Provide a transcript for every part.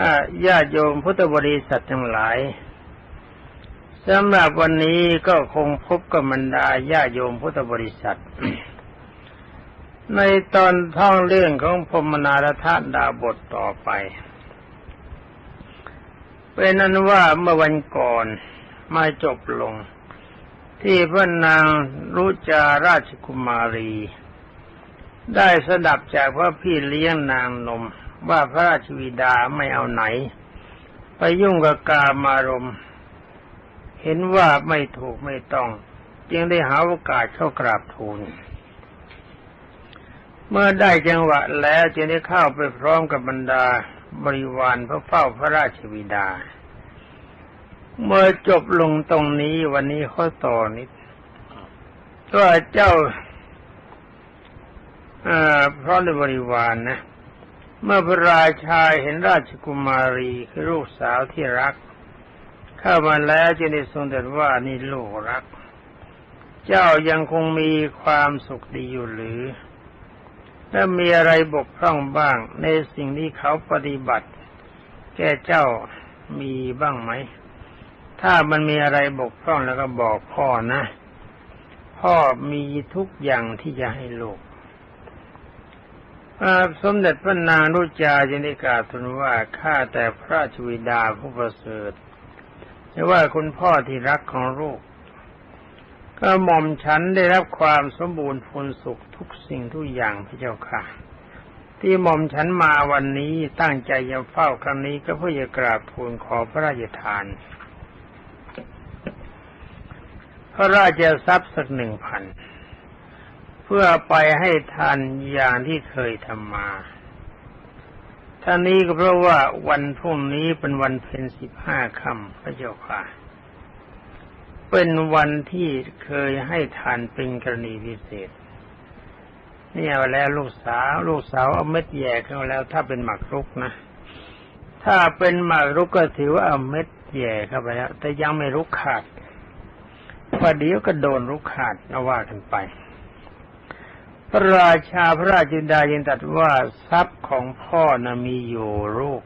อ่าญาติโยมพุทธบริษัททั้งหลายสำหรับวันนี้ก็คงพบกับบรรดาญาโยมพุทธบริษัท ในตอนท่องเรื่องของพมนารทาดาบทต่อไปเป็นนั้นว่าเมื่อวันก่อนมาจบลง ที่พระนางรุจาราชกุมารี ได้สดับจากพระพี่เลี้ยงนางนม ว่าพระราชวิดาไม่เอาไหน ไปยุ่งกับกามารม เห็นว่าไม่ถูกไม่ต้อง จึงได้หาโอกาสเข้ากราบทูล เมื่อได้จังหวะแล้วจึงได้เข้าไปพร้อมกับบรรดาบริวารพื่อเฝ้าพระราชวิดา เมื่อจบลงตรงนี้วันนี้ข้อต่อนิดก็เจ้าเพราะในบริวารนนะ เมื่อพระราชาเห็นราชกุมารีคือลูกสาวที่รัก เข้ามาแล้วจะได้ทรงตรัสว่านี่ลูกรัก เจ้ายังคงมีความสุขดีอยู่หรือถ้ามีอะไรบกพร่องบ้าง ในสิ่งที่เขาปฏิบัติ แก่เจ้ามีบ้างไหม ถ้ามันมีอะไรบกพร่องแล้วก็บอกพ่อนะ พ่อมีทุกอย่างที่จะให้ลูก สมเด็จพระนางรุจาจินิกาทูลว่าข้าแต่พระราชวิดาผู้ประเสริฐแต่ว่าคุณพ่อที่รักของลูก ก็หม่อมฉันได้รับความสมบูรณ์พูนสุขทุกสิ่งทุกอย่างพระเจ้าค่ะ ที่หม่อมฉันมาวันนี้ตั้งใจจะเฝ้าครั้งนี้ก็เพื่อจะกราบทูลขอพระราชทาน พระราชทรัพย์สักหนึ่งพัน เพื่อไปให้ทานอย่างที่เคยทำมาท่านนี้ก็เพราะว่าวันพรุ่งนี้เป็นวันเพ็ญสิบห้าค่ำพระเจ้าค่ะ เป็นวันที่เคยให้ทานเป็นกรณีพิเศษเนี่เอาแล้วลูกสาว ลูกสาวเอาเม็ดแย่เข้าแล้ว ถ้าเป็นหมักรุกนะ ถ้าเป็นหมักรุกก็ถือว่าเอาเม็ดแย่เข้าไปแล้ว แต่ยังไม่รุกขาดพอเดี๋ยวก็โดนรุกขาดเอาว่ากันไป พระราชาพระราชินดายังตรัสว่าทรัพย์ของพ่อนะมีอยู่ลูก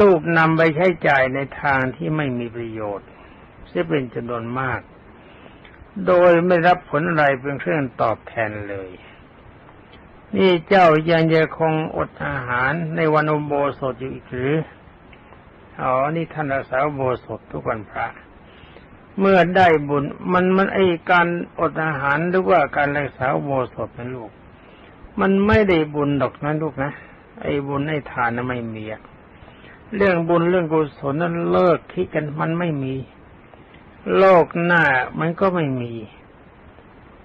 ลูกนำไปใช้จ่ายในทางที่ไม่มีประโยชน์เสียเป็นจำนวนมาก โดยไม่รับผลอะไรเป็นเครื่องตอบแทนเลย นี่เจ้ายังจะคงอดอาหารในวันอุโบสถอยู่อีกหรืออ๋อนี่ท่านรักษาอุโบสถทุกวันพระ เมื่อได้บุญมันมันไอการอดอาหารหรือว่าการรักษาโบสถนะลูก มันไม่ได้บุญดอกนะลูกนะไอบุญไอทานนะไม่มีเรื่องบุญเรื่องกุศลนั้นเลิกคิดกันมันไม่มี โลกหน้ามันก็ไม่มี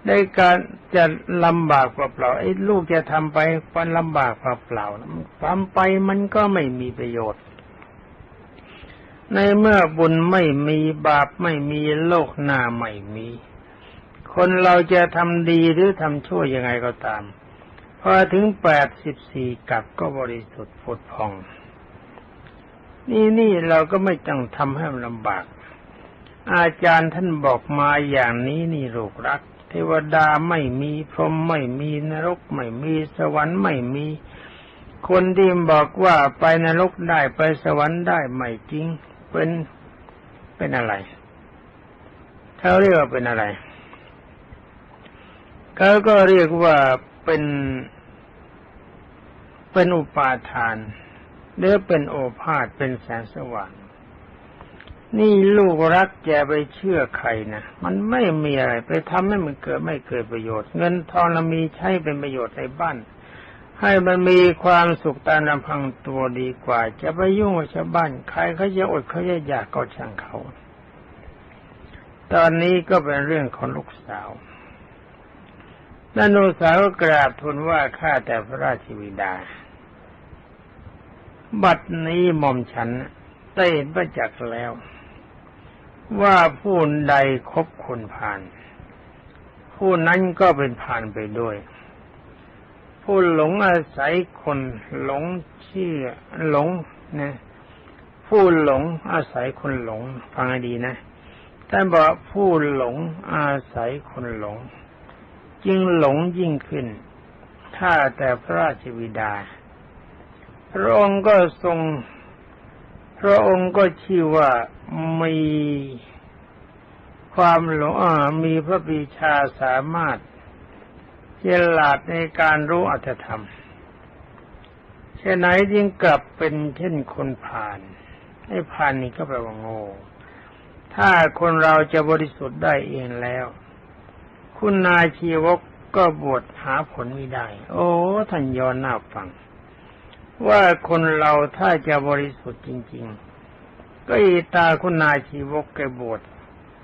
ได้การจะลำบากเปล่าไอ้ลูกจะทำไปมันลำบากเปล่าทำไปมันก็ไม่มีประโยชน์ ในเมื่อบุญไม่มีบาปไม่มีโลกหน้าไม่มี คนเราจะทำดีหรือทำชั่วยังไงก็ตาม พอถึงแปดสิบสี่กับก็บริสุทธิ์ผุดพอง นี่นี่เราก็ไม่ต้องทำให้มันลำบาก อาจารย์ท่านบอกมาอย่างนี้นี่ลูกรัก เทวดาไม่มีพรหมไม่มีนรกไม่มีสวรรค์ไม่มีคนที่บอกว่าไปนรกได้ไปสวรรค์ได้ไม่จริง เป็นเป็นอะไรเขาเรียกว่าเป็นอะไรเขาก็เรียกว่าเป็นเป็นอุปาทานหรือเป็นโอภาษเป็นแสงสว่างนี่ลูกรักแกไปเชื่อใครนะมันไม่มีอะไรไปทำให้มันเกิดไม่เกิดประโยชน์ เงินทองเรามีใช้เป็นประโยชน์ในบ้าน ให้มันมีความสุขตามลำพังตัวดีกว่า จะไปยุ่งกับชาวบ้านใครเขาจะอดเขาจะอยากก็ช่างเขา ตอนนี้ก็เป็นเรื่องของลูกสาวนั่นลูกสาวก็กราบทูลว่าข้าแต่พระราชวิดา บัดนี้หม่อมฉันได้เห็นประจักษ์แล้ว ว่าผู้ใดคบคนผ่าน ผู้นั้นก็เป็นผ่านไปด้วย ผู้หลงอาศัยคนหลงเชื่อหลงนะผู้หลงอาศัยคนหลงฟังให้ดีนะท่านบอกผู้หลงอาศัยคนหลง จึงหลงยิ่งขึ้น ถ้าแต่พระราชวิดา พระองค์ก็ทรง พระองค์ก็ชื่อว่ามีความหลงอ่ามีพระปีชาสามารถ เจลาดในการรู้อัตธรรมเช่นไหนจึงกลับเป็นเช่นคนผ่านให้ผ่านนี่ก็แปลว่าโง่ ถ้าคนเราจะบริสุทธิ์ได้เองแล้ว คุณนายชีวกก็บวชหาผลไม่ได้ โอ้ท่านย้อนหน้าฟัง ว่าคนเราถ้าจะบริสุทธิ์จริง ๆ ก็อีตาคุณนายชีวกแกบวช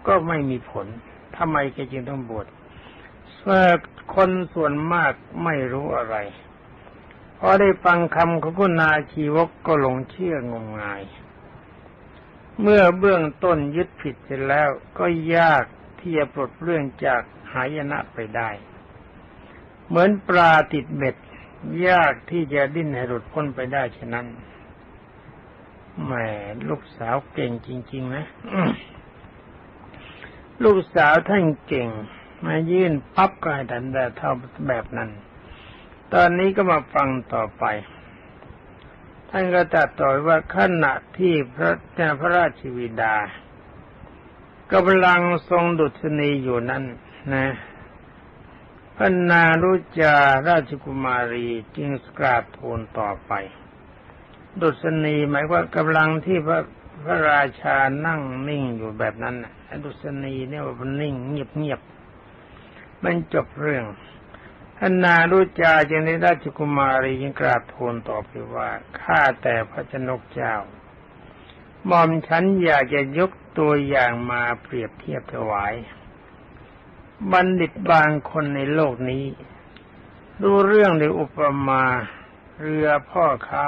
ก็ไม่มีผลทำไมแกจึงต้องบวช เพราคนส่วนมากไม่รู้อะไรพอได้ฟังคำของคุณนาชีวกก็หลงเชื่องมงาย เมื่อเบื้องต้นยึดผิดเสร็จแล้วก็ยากที่จะปลดเรื่องจากหายนะไปได้ เหมือนปลาติดเบ็ด ยากที่จะดิ้นให้หลุดพ้นไปได้ฉะนั้นแหมลูกสาวเก่งจริง ๆ นะ ลูกสาวท่านเก่ง มายื่นปั๊บก็ให้ทันแต่เท่าแบบนั้น ตอนนี้ก็มาฟังต่อไป ท่านก็ตัดต่อว่าขณะที่พระเจ้าพระราชวิดากำลังทรงดุษณีอยู่นั้นนะพระนารุจาราชกุมารีจึงกราบทูลต่อไป ดุษณีหมายว่ากำลังที่พระพระราชานั่งนิ่งอยู่แบบนั้นดุษณีเนี่ยว่ามันนิ่งเงียบเงียบ มันจบเรื่องท่านนารุจาจึงได้ราชกุมารียังกราบทูลต่อไปว่าข้าแต่พระชนกเจ้าหม่อมฉันอยากจะยกตัวอย่างมาเปรียบเทียบถวาย บัณฑิตบางคนในโลกนี้ ดูเรื่องในอุปมาเรือพ่อค้า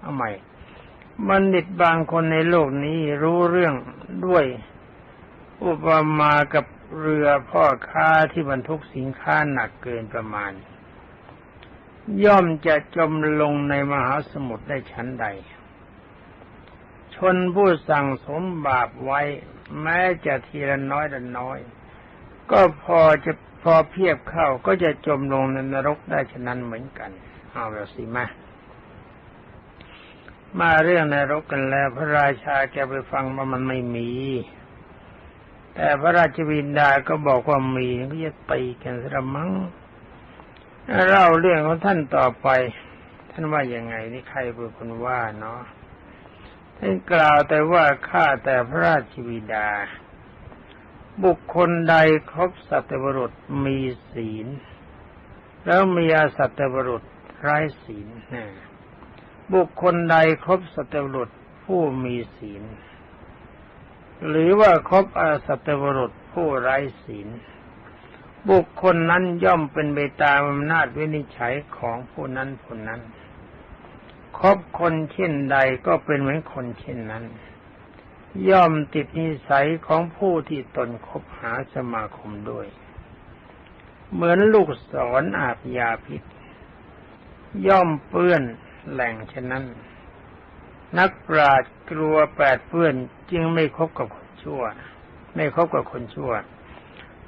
เอาใหม่บัณฑิตบางคนในโลกนี้รู้เรื่องด้วยอุปมากับ เรือพ่อค้าที่บรรทุกสินค้าหนักเกินประมาณ ย่อมจะจมลงในมหาสมุทรได้ชั้นใด ชนผู้สั่งสมบาปไว้ แม้จะทีละน้อยละน้อย ก็พอจะพอเพียบเข้าก็จะจมลงในนรกได้ฉะนั้นเหมือนกัน เอาแล้วสิมามาเรื่องนรกกันแล้ว พระราชาแกไปฟังว่ามันไม่มี แต่พระราชวินดาก็บอกว่ามีก็จะตีกันสระมังเล่าเรื่องของท่านต่อไป ท่านว่ายังไงนี่ใครเป็นคนว่าเนาะท่านกล่าวแต่ว่าข้าแต่พระราชวิดา บุคคลใดครบสัตบุรุษมีศีล แล้วมีอาสัตบุรุษไร้ศีลบุคคลใดครบสัตบุรุษผู้มีศีล หรือว่าคบอาสัตวรุษผู้ไร้ศีล บุคคลนั้นย่อมเป็นไปตามอำนาจวินิจฉัยของผู้นั้นผู้นั้นคบคนเช่นใดก็เป็นเหมือนคนเช่นนั้น ย่อมติดนิสัยของผู้ที่ตนคบหาสมาคมด้วย เหมือนลูกศรออาบยาพิษ ย่อมเปื้อนแหล่งฉะนั้น นักปราชญ์กลัวแปดเพื่อนจึงไม่คบกับคนชั่ว ไม่คบกับคนชั่ว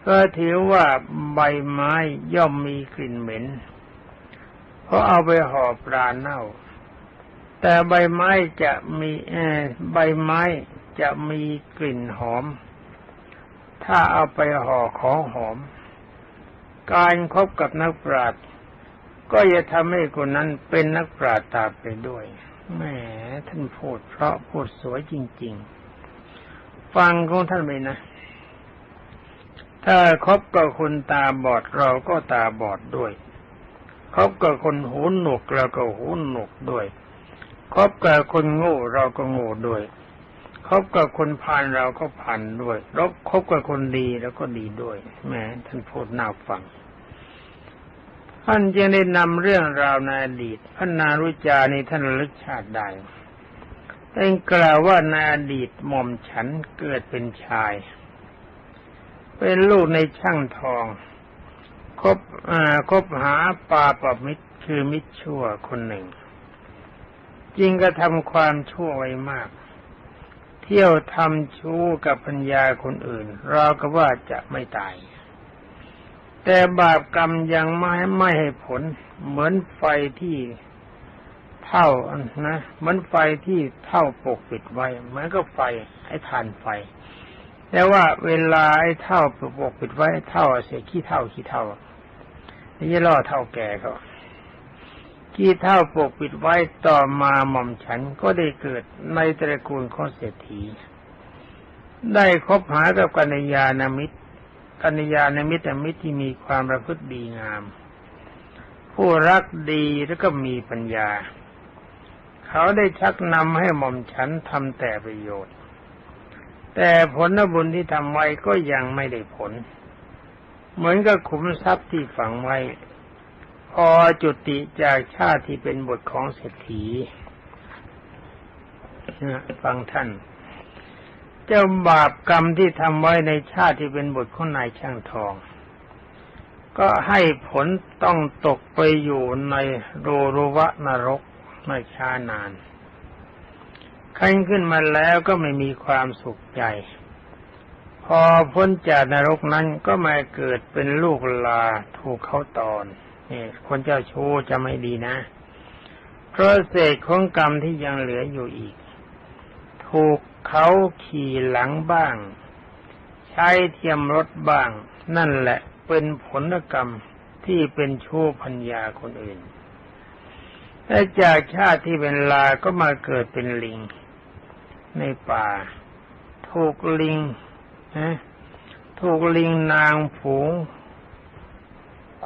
ก็ถือว่าใบไม้ย่อมมีกลิ่นเหม็น เพราะเอาไปห่อปลาเน่า แต่ใบไม้จะมีใบไม้จะมีกลิ่นหอม ถ้าเอาไปห่อของหอม การครบกับนักปราชญ์ก็จะทำให้คนนั้นเป็นนักปราชญ์ตามไปด้วย แหมท่านพูดเพราะพูดสวยจริง ๆ ฟังของท่านไปนะ ถ้าคบกับคนตาบอดเราก็ตาบอดด้วยคบกับคนหูหนวกเราก็หูหนวกด้วยคบกับคนโง่เราก็โง่ด้วยคบกับคนผ่านเราก็ผ่านด้วยรบคบกับคนดีแล้วก็ดีด้วยแหมท่านพูดน่าฟัง ท่านจึงได้นำเรื่องราวในอดีตพระนารุจาในท่านลึกชาติได้ท่านกล่าวว่าในอดีตหม่อมฉันเกิดเป็นชาย เป็นลูกในช่างทอง คบคบหาปาปมิตรคือมิตรชั่วคนหนึ่งจริงก็ทำความชั่วไว้มาก เที่ยวทำชู้กับพัญญาคนอื่น เราก็ว่าจะไม่ตาย แต่บาปกรรมยังไม่ไม่ให้ผล เหมือนไฟที่เท่านะเหมือนไฟที่เท่าปกปิดไว้เหมือนกับไฟไอ้ทานไฟ แต่ว่าเวลาไอ้เท่าปกปิดไว้เท่าเสียขี้เท่าขี้เท่านี่ล่อเท่าแก่เขาขี้เท่าปกปิดไว้ต่อมาหม่อมฉันก็ได้เกิดในตระกูลของเศรษฐี ได้คบหากับกัญญาณมิตร กัญญาณมิตรมิตรที่มีความประพฤติดีงาม ผู้รักดีแล้วก็มีปัญญา เขาได้ชักนำให้หม่อมฉันทำแต่ประโยชน์ แต่ผลบุญที่ทำไว้ก็ยังไม่ได้ผล เหมือนกับขุมทรัพย์ที่ฝังไว้ พอจุติจากชาติที่เป็นบทของเศรษฐีฟังท่าน เจ้าบาปกรรมที่ทำไว้ในชาติที่เป็นบทของนายช่างทอง ก็ให้ผลต้องตกไปอยู่ในโรรวะนรกไม่ช้านานขั้นขึ้นมาแล้วก็ไม่มีความสุขใจ พอพ้นจากนรกนั้นก็มาเกิดเป็นลูกลาถูกเขาตอนนี่คนเจ้าชู้จะไม่ดีนะ เพราะเศษของกรรมที่ยังเหลืออยู่อีก ถูก เขาขี่หลังบ้าง ใช้เทียมรถบ้าง นั่นแหละเป็นผลกรรมที่เป็นชู้พัญญาคนอื่นและจากชาติที่เป็นลาก็มาเกิดเป็นลิง ในป่า ถูกลิงนะถูกลิงนางผูง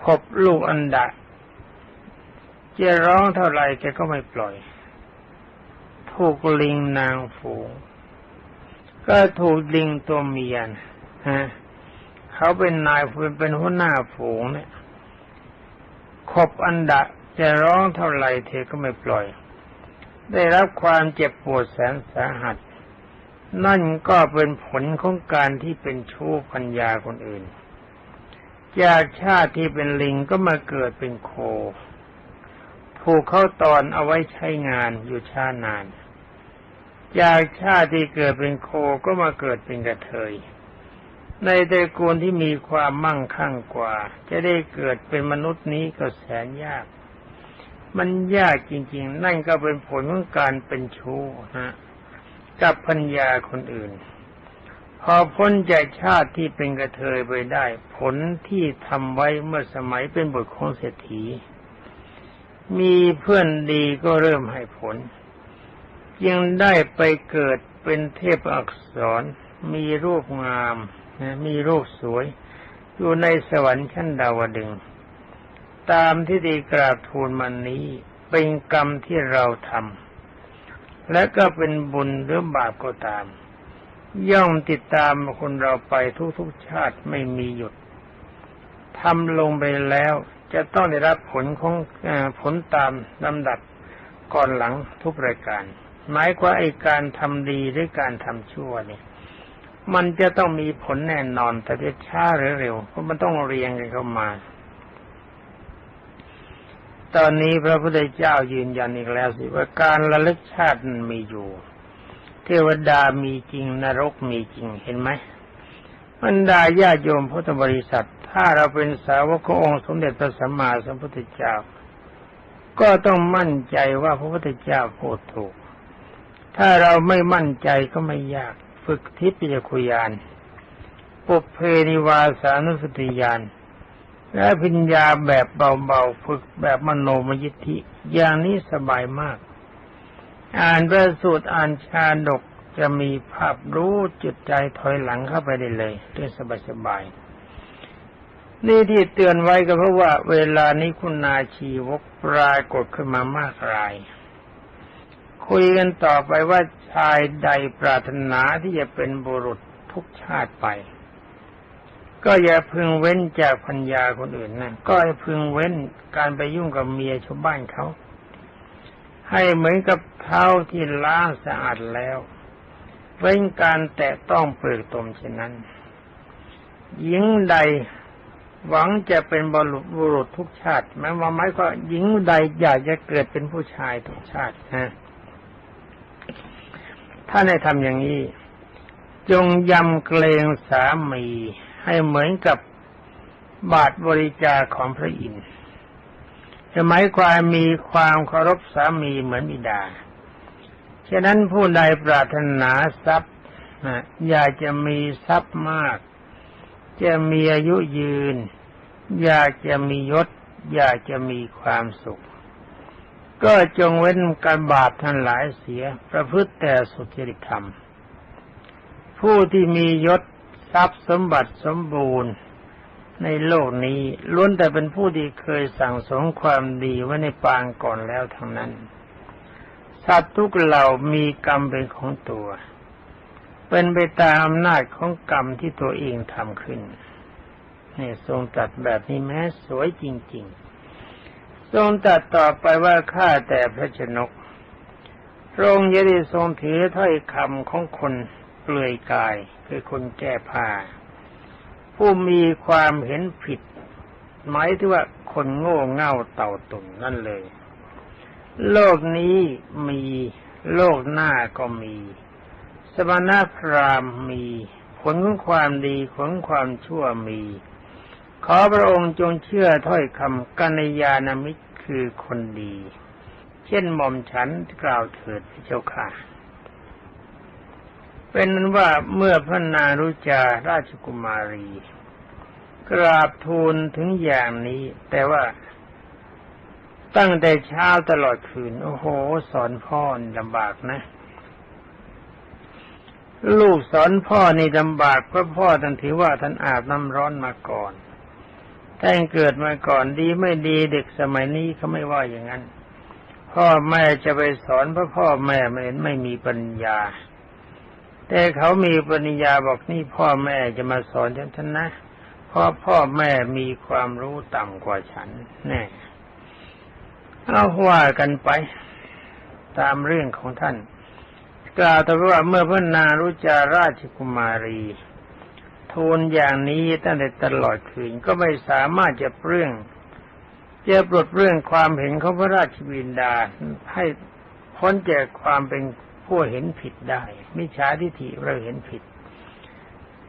ขบลูกอันดะจะร้องเท่าไรแกก็ไม่ปล่อย ถูกลิงนางฝูง ก็ถูกลิงตัวเมียนฮะเขาเป็นนายเป็นเป็นหัวหน้าฝูงเนี่ยขบอันดะจะร้องเท่าไหร่เธอก็ไม่ปล่อย ได้รับความเจ็บปวดแสนสาหัส นั่นก็เป็นผลของการที่เป็นชู้พัญญาคนอื่น จากชาติที่เป็นลิงก็มาเกิดเป็นโคถูกเข้าตอนเอาไว้ใช้งานอยู่ชาตินาน จากชาติที่เกิดเป็นโคก็มาเกิดเป็นกระเทย ในตระกูลที่มีความมั่งคั่งกว่า จะได้เกิดเป็นมนุษย์นี้ก็แสนยาก มันยากจริง ๆ นั่นก็เป็นผลของการเป็นชู้นะกับพัญญาคนอื่น พอพ้นจากชาติที่เป็นกระเทยไปได้ ผลที่ทำไว้เมื่อสมัยเป็นบทของเศรษฐี มีเพื่อนดีก็เริ่มให้ผล ยังได้ไปเกิดเป็นเทพอักษร มีรูปงามนะมีรูปสวย อยู่ในสวรรค์ชั้นดาวดึง ตามที่ดีกราบทูลมันนี้เป็นกรรมที่เราทำและก็เป็นบุญหรือบาปก็ตาม ย่อมติดตามคนเราไปทุกๆชาติไม่มีหยุดทำลงไปแล้วจะต้องได้รับผลของอผลตามลำดับก่อนหลังทุกรายการ หมายว่าไอการทำดีหรือการทำชั่วเนี่ย มันจะต้องมีผลแน่นอนแต่จะช้าหรือเร็วเพราะมันต้องเรียงกันเข้ามา ตอนนี้พระพุทธเจ้ายืนยันอีกแล้วสิว่าการระลึกชาติมีอยู่เทวดามีจริงนรกมีจริงเห็นไหมบรรดาญาโยมพุทธบริษัท ถ้าเราเป็นสาวกขององค์สมเด็จพระสัมมาสัมพุทธเจ้า ก็ต้องมั่นใจว่าพระพุทธเจ้าพูดถูก ถ้าเราไม่มั่นใจก็ไม่ยาก ฝึกทิพยคุยานปุเพนิวาสานุสติยานและพิญญาแบบเบาๆ ฝึกแบบมโนมยิทธิ อย่างนี้สบายมาก อ่านพระสูตรอ่านชาดกจะมีภาพรู้จุดใจถอยหลังเข้าไปได้เลยด้วยสบายๆนี่ที่เตือนไว้ก็เพราะว่า เวลานี้คุณนาชีวกปรากฏขึ้นมามากราย คุยกันต่อไปว่าชายใดปรารถนาที่จะเป็นบุรุษทุกชาติไป ก็อย่าพึงเว้นจากพัญญาคนอื่นนะก็ให้พึงเว้นการไปยุ่งกับเมียชาวบ้านเขาให้เหมือนกับเท้าที่ล้างสะอาดแล้ว เว้นการแตะต้องเปลือกตมเช่นนั้น หญิงใดหวังจะเป็นบรุษบุรุษทุกชาติหมายว่าหมายก็หญิงใดอยากจะเกิดเป็นผู้ชายทุกชาตินะ ถ้าในทำอย่างนี้ จงยำเกรงสามีให้เหมือนกับบาทบริจาของพระอินทร์จะหมายความมีความเคารพสามีเหมือนบิดา ฉะนั้นผู้ใดปรารถนาทรัพย์นะอยากจะมีทรัพย์มาก จะมีอายุยืน อยากจะมียศ อยากจะมีความสุข ก็จงเว้นการบาปทั้งหลายเสีย ประพฤติแต่สุจริตธรรม ผู้ที่มียศทรัพย์สมบัติสมบูรณ์ในโลกนี้ล้วนแต่เป็นผู้ที่เคยสั่งสมความดีไว้ในปางก่อนแล้วทั้งนั้น สัตว์ทุกเหล่ามีกรรมเป็นของตัว เป็นไปตามอำนาจของกรรมที่ตัวเองทำขึ้นนี่ทรงตัดแบบนี้แม้สวยจริง ๆ ทรงตัดต่อไปว่าข้าแต่พระชนกพระองค์ยังได้ทรงถือถ้อยคำของคนเปลือยกายคือคนแก้ผ้าผู้มีความเห็นผิด หมายถึงว่าคนโง่เง่าเต่าตุ่นนั่นเลย โลกนี้มีโลกหน้าก็มี สมณพราหมณ์มี ผลของความดีผลความชั่วมี ขอพระองค์จงเชื่อถ้อยคำกัญญาณมิตรคือคนดี เช่นหม่อมฉันกล่าวเถิดพระเจ้าค่ะ เป็นนั้นว่าเมื่อพระนารุจาราชกุมารี กราบทูลถึงอย่างนี้ แต่ว่าตั้งแต่เช้าตลอดคืน โอ้โห สอนพ่อลำบากนะ ลูกสอนพ่อนี่ลำบากเพราะพ่อท่านถือว่าท่านอาบน้ำร้อนมาก่อน แต่งเกิดมาก่อนดีไม่ดีเด็กสมัยนี้เขาไม่ว่าอย่างนั้น พ่อแม่จะไปสอนเพราะพ่อแม่ไม่ไม่มีปัญญา แต่เขามีปัญญาบอกนี่พ่อแม่จะมาสอนฉันฉันนะเพราะพ่อแม่มีความรู้ต่ำกว่าฉันแน่เอาว่ากันไป ตามเรื่องของท่าน กล่าวแต่ว่าเมื่อพระนารุจาราชกุมารี ทูลอย่างนี้ตั้งแต่ตลอดคืนก็ไม่สามารถจะเปลื้องจะปลดเรื่องความเห็นของพระราชบิดาให้พ้นจากความเป็นผู้เห็นผิดได้มิจฉาทิฏฐิเราเห็นผิด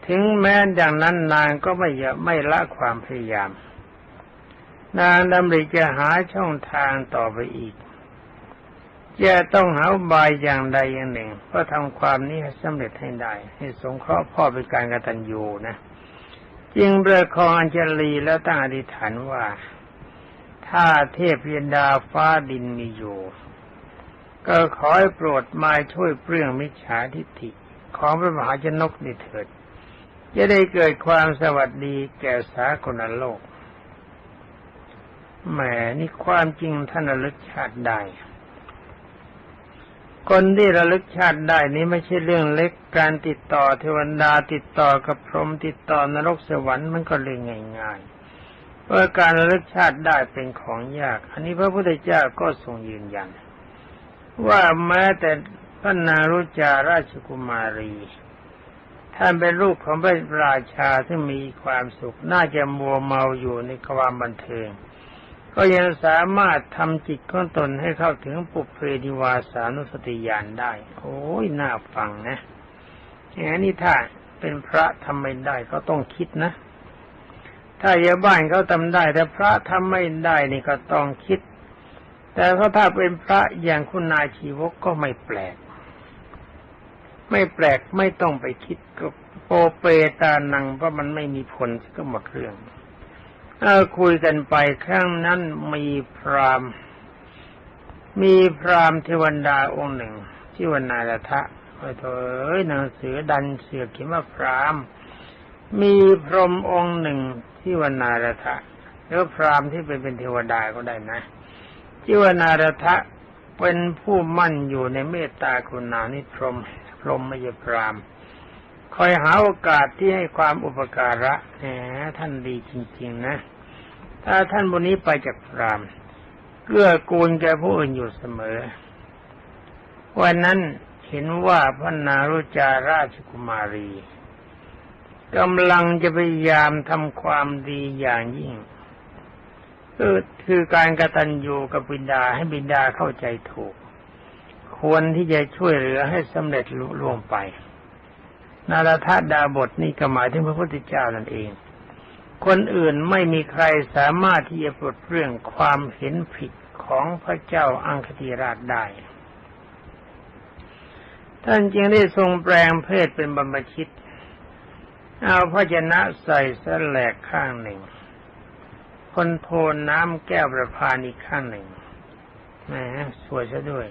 ถึงแม้อย่างนั้นนางก็ไม่ไม่ละความพยายาม นางดำริจะหาช่องทางต่อไปอีก จะต้องหาบายอย่างใดอย่างหนึ่งเพื่อทำความนี้ให้สำเร็จให้ได้ ให้สงเคราะห์พ่อเป็นการกตัญญูนะ จึงเบิกคองอัญชลีแล้วตั้งอธิษฐานว่า ถ้าเทพยดาฟ้าดินมีอยู่ ก็ขอให้โปรดมาช่วยเปลื้องมิจฉาทิฏฐิของพระมหาชนกนิเถิด จะได้เกิดความสวัสดีแก่สากลโลกแหมนี่ความจริงท่านระลึกชาติได้ คนที่ระลึกชาติได้นี้ไม่ใช่เรื่องเล็ก การติดต่อเทวดาติดต่อกับพรหมติดต่อนรกสวรรค์มันก็เรื่องง่ายๆเพราะการระลึกชาติได้เป็นของยาก อันนี้พระพุทธเจ้าก็ทรงยืนยัน ว่าแม้แต่พระนารุจาราชกุมารีท่านเป็นลูกของพระราชาที่มีความสุข น่าจะมัวเมาอยู่ในความบันเทิง ก็ยังสามารถทำจิตของตนให้เข้าถึงปุเพนิวาสานุสติญาณได้ โอ้ยน่าฟังนะอย่างนี้ถ้าเป็นพระทำไม่ได้ก็ต้องคิดนะ ถ้าอย่าบ้านเขาทำได้ แต่พระทำไม่ได้นี่ก็ต้องคิด แต่ถ้าเป็นพระอย่างคุณนายชีวกก็ไม่แปลก ไม่แปลกไม่ต้องไปคิดก็โปเปตานังเพราะมันไม่มีผลก็หมดเรื่อง คุยกันไปครั้งนั้นมีพรามมีพรามเทวดาองค์หนึ่งที่วันนาลทะโอ้เถอยหนังสือดันเสือเขียนว่าพรามมีพรหมองค์หนึ่งที่วันนาลทะแล้วพรามที่เป็นเป็นเทวดาก็ได้นะที่วันนาลทะเป็นผู้มั่นอยู่ในเมตตากรุณานิพรมพรหมไม่ใช่พราม คอยหาโอกาสที่ให้ความอุปการะแหมท่านดีจริง ๆ นะ ถ้าท่านบนนี้ไปจากพรามเกื้อกูลแก่ผู้อื่นอยู่เสมอ วันนั้นเห็นว่าพระนารุจาราชกุมารีกำลังจะพยายามทำความดีอย่างยิ่งคือคือการกระตันอยู่กับบิดาให้บิดาเข้าใจถูก ควรที่จะช่วยเหลือให้สำเร็จลุล่วงไป นาราธาดาบทนี่ก็หมายถึงพระพุทธเจ้านั่นเอง คนอื่นไม่มีใครสามารถที่จะปลดเรื่องความเห็นผิดของพระเจ้าอังคติราชได้ ท่านจึงได้ทรงแปลงเพศเป็นบรรพชิต เอาพระชนะใส่สแลกข้างหนึ่ง คนโทนน้ำแก้วประพานอีกข้างหนึ่งแหมสวยซะด้วย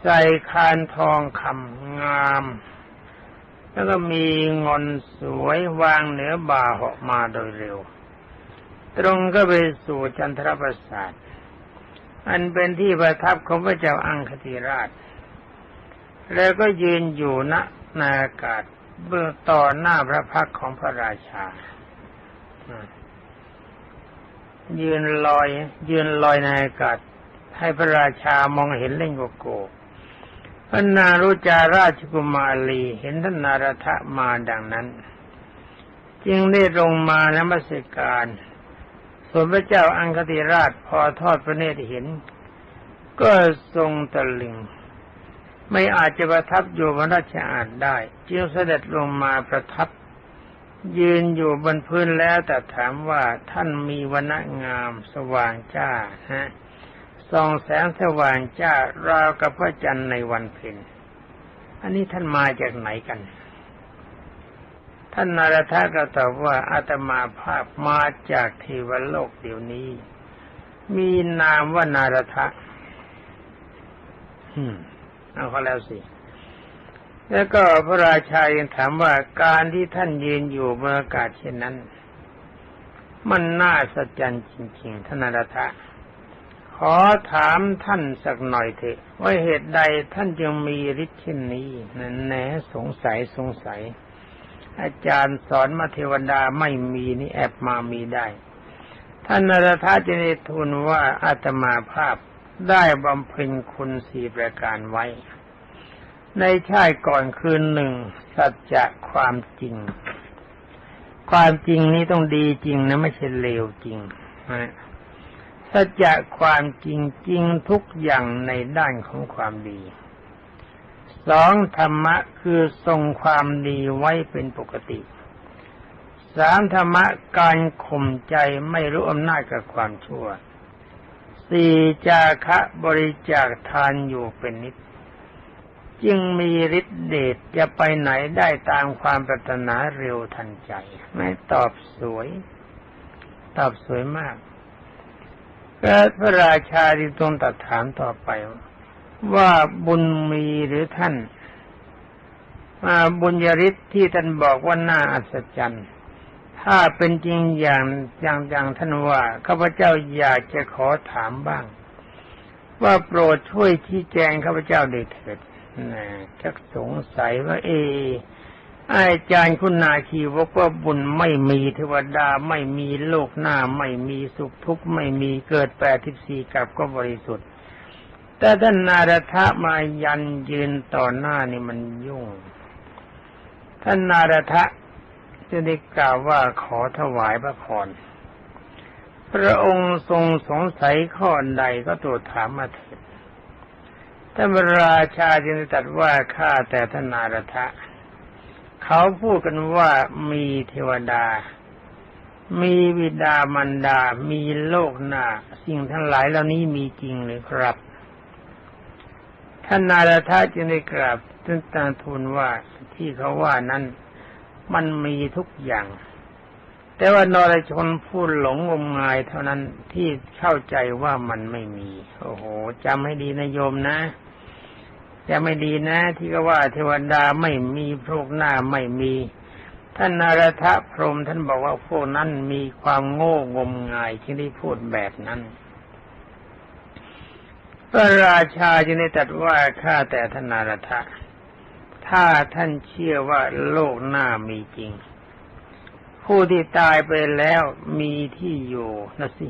ใส่คานทองคำงาม แล้วก็มีงอนสวยวางเหนือบ่าเหาะมาโดยเร็ว ตรงก็ไปสู่จันทรประสาทอันเป็นที่ประทับของพระเจ้าอังคติราช แล้วก็ยืนอยู่ณนาอากาศเบื้องต่อหน้าพระพักของพระราชา ยืนลอย ยืนลอยในอากาศ ให้พระราชามองเห็นเล่นโกโก พระนารุจาราชกุมารีเห็นท่านนารทะมาดังนั้น จึงได้ลงมานมัสการ ส่วนพระเจ้าอังคติราชพอทอดพระเนตรเห็น ก็ทรงตะลึง ไม่อาจจะประทับอยู่บนราชอาณได้จึงเสด็จลงมาประทับ ยืนอยู่บนพื้นแล้วแต่ถามว่าท่านมีวันงามสว่างจ้าฮะ ส่องแสงสว่างจ้าราวกับพระจันทร์ในวันเพ็ญอันนี้ท่านมาจากไหนกัน ท่านนารทะก็ตอบว่าอาตมาภาพมาจากเทวโลกเดี๋ยวนี้ มีนามว่านารทะอืมเอาเขาแล้วสิแล้วก็พระราชายังถามว่าการที่ท่านยืนอยู่บนอากาศเช่นนั้น มันน่าสัจจันจริง ๆ ท่านนารทะ ขอถามท่านสักหน่อยเถอะ ว่าเหตุใดท่านจึงมีฤทธิ์เช่นนี้นั่นแน่สงสัยสงสัย อาจารย์สอนมาเทวดาไม่มีนี่แอบมามีได้ ท่านนรธาจะได้ทูลว่าอาตมาภาพได้บำเพ็ญคุณสี่ประการไว้ ในชาติก่อนคืนหนึ่ง สัจจะความจริง ความจริงนี้ต้องดีจริงนะไม่ใช่เลวจริงนะ สัจจะความจริงจริงทุกอย่างในด้านของความดีสองธรรมะคือทรงความดีไว้เป็นปกติสามธรรมะการข่มใจไม่รู้อำนาจกับความชั่วสี่จาคะบริจาคทานอยู่เป็นนิด จึงมีฤทธิเดชจะไปไหนได้ตามความปรารถนาเร็วทันใจ ไม่ตอบสวย ตอบสวยมาก พระราชาที่ตรงตัดถามต่อไป ว่าบุญมีหรือท่านบุญญาฤทธิ์ที่ท่านบอกว่าน่าอัศจรรย์ถ้าเป็นจริงอย่างอย่างอย่างท่านว่าข้าพเจ้าอยากจะขอถามบ้าง ว่าโปรดช่วยชี้แจงข้าพเจ้าด้เถิดนะชักสงสัยว่า เอ อาจารย์คุณนาคีบอกว่าบุญไม่มีเทวดาไม่มีโลกหน้าไม่มีสุขทุกข์ไม่มีเกิดแปดทิบสี่กับก็บริสุทธิ์ แต่ท่านนารทะมายันยืนต่อหน้านี่มันยุ่ง ท่านนารทะจะได้กล่าวว่าขอถวายพระพรพระองค์ทรงสงสัยข้อใดก็ตรวจถามมาเถิดท่านราชาจึงตรัสว่าข้าแต่ท่านนารทะ เขาพูดกันว่ามีเทวดา มีวิดามันดา มีโลกหนาสิ่งทั้งหลายเหล่านี้มีจริงหรือครับ ท่านนารทาจึงได้กราบตึ้งตาทูลว่าที่เขาว่านั้นมันมีทุกอย่าง แต่ว่านรชนพูดหลงงมงายเท่านั้นที่เข้าใจว่ามันไม่มี โอ้โหจำให้ดีนะโยมนะ จะไม่ดีนะ ที่ก็ว่าเทวดาไม่มีพวกหน้าไม่มี ท่านนารทะพรมท่านบอกว่าพวกนั้นมีความโง่งมงายที่ได้พูดแบบนั้น พระราชาจึงได้ตรัสว่าข้าแต่ท่านนารทะ ถ้าท่านเชื่อว่าโลกหน้ามีจริง ผู้ที่ตายไปแล้วมีที่อยู่นะสิ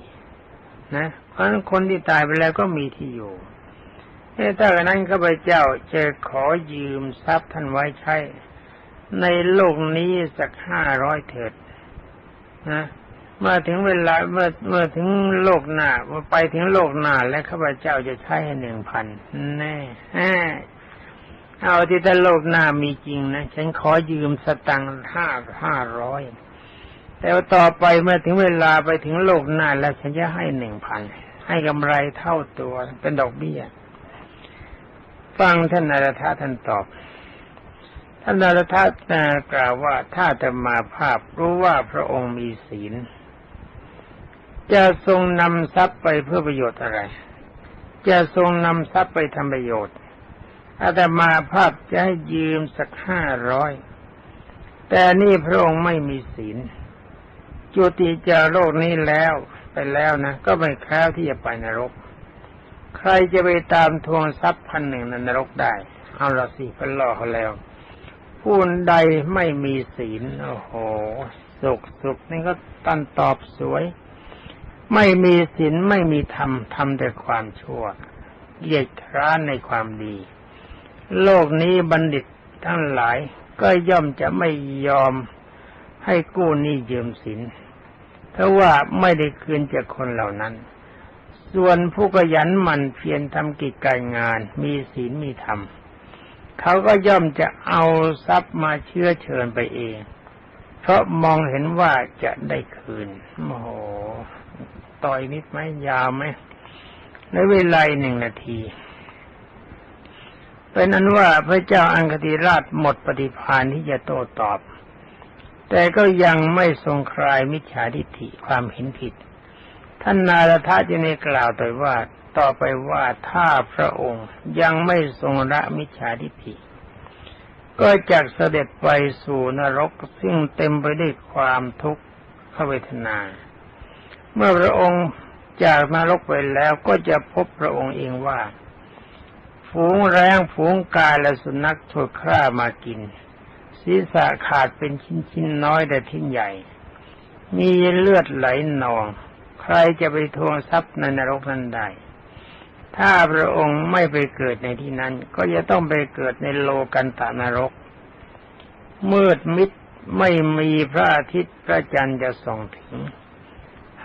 นะเพราะคนที่ตายไปแล้วก็มีที่อยู่ ถ้าอย่างนั้นข้าพเจ้าจะขอยืมทรัพย์ท่านไว้ใช้ ในโลกนี้สักห้าร้อยเถิดนะเมื่อถึงเวลาเมื่อเมื่อถึงโลกหน้าเมื่อไปถึงโลกหน้าและข้าพเจ้าจะใช้ให้หนึ่งพันแน่เอาที่ถ้าโลกหน้ามีจริงนะฉันขอยืมสตังค์ห้าห้าร้อยแต่ว่าต่อไปเมื่อถึงเวลาไปถึงโลกหน้าแล้วฉันจะให้หนึ่งพันให้กำไรเท่าตัวเป็นดอกเบี้ย ฟังท่านนารทะท่านตอบ ท่านนารทะกล่าวว่าถ้าจะมาภาพรู้ว่าพระองค์มีศีล จะทรงนำทรัพย์ไปเพื่อประโยชน์อะไร จะทรงนำทรัพย์ไปทำประโยชน์อาตมาภาพจะให้ยืมสักห้าร้อยแต่นี่พระองค์ไม่มีศีลจุติจากโลกนี้แล้วไปแล้วนะ ก็ไม่แคล้วที่จะไปนรก รจะไปตามทวงทรัพย์พันหนึ่งในนรกได้ เอาละสิเป็นล่อเขาแล้วผู้ใดไม่มีศีลโอ้โห สุขสุขนี่ก็ตันตอบสวย ไม่มีศีลไม่มีธรรมทำแต่ความชั่วเกียดคร้านในความดี โลกนี้บัณฑิตทั้งหลายก็ย่อมจะไม่ยอมให้กู้หนี้ยืมสินเพราะว่าไม่ได้คืนจากคนเหล่านั้น ส่วนผู้ขยันหมั่นเพียรทำกิจการงาน มีศีลมีธรรมเขาก็ย่อมจะเอาทรัพย์มาเชื้อเชิญไปเอง เพราะมองเห็นว่าจะได้คืนโอ้โหต่อยนิดไหมยาวไหมในเวลาหนึ่งนาที เป็นนั้นว่าพระเจ้าอังคติราชหมดปฏิภาณที่จะโต้ตอบ แต่ก็ยังไม่ทรงคลายมิจฉาทิฏฐิความเห็นผิด ท่านนารทะจะในกล่าวต่อว่าต่อไปว่าถ้าพระองค์ยังไม่ทรงละมิจฉาทิฏฐิก็จะเสด็จไปสู่นรกซึ่งเต็มไปด้วยความทุกข์ขเวทนา เมื่อพระองค์จากนรกไปแล้วก็จะพบพระองค์เองว่า ฝูงแรงฝูงกาและสุนัขถูกฆ่ามากิน ศีรษะขาดเป็นชิ้นๆน้อยแต่ทิ้งใหญ่ มีเลือดไหลนอง ใครจะไปทวงทรัพย์ในนรกนั้นได้ ถ้าพระองค์ไม่ไปเกิดในที่นั้น ก็จะต้องไปเกิดในโลกันตานรก มืดมิดไม่มีพระอาทิตย์พระจันทร์จะส่องถึง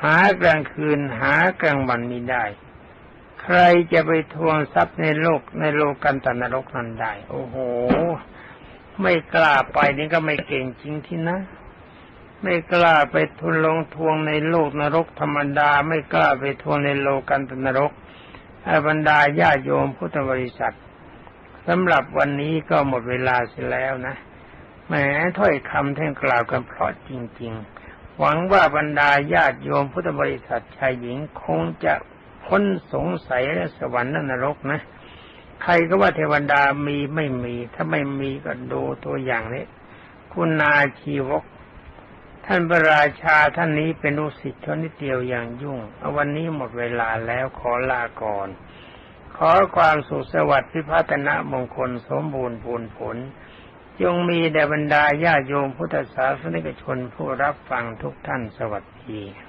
หากลางคืนหากลางวันไม่ได้ ใครจะไปทวงทรัพย์ในโลกในโลกันตานรกนั้นได้ โอ้โห ไม่กล้าไปนี่ก็ไม่เก่งจริงที่นะ ไม่กล้าไปทุนลงทวงในโลกนรกธรรมดา ไม่กล้าไปทวงในโลกันตนรกอบรรดาญาโยมพุทธบริษัทสำหรับวันนี้ก็หมดเวลาเสียแล้วนะแหมถ้อยคำท่านกล่าวกันเพราะจริง ๆ หวังว่าบรรดาญาติโยมพุทธบริษัทชายหญิงคงจะพ้นสงสัยและสวรรค์นรกนะ ใครก็ว่าเทวดามีไม่มี ถ้าไม่มีก็ดูตัวอย่างนี้ คุณนาชีวก ท่านพระราชาท่านนี้เป็นลูกศิษย์ชนิดเดียวอย่างยุ่ง เอาวันนี้หมดเวลาแล้วขอลาก่อน ขอความสุขสวัสดิ์พิพัฒนะมงคลสมบูรณ์ผลผลจงมีแด่บรรดาญาโยมพุทธศาสนิกชนผู้รับฟังทุกท่านสวัสดี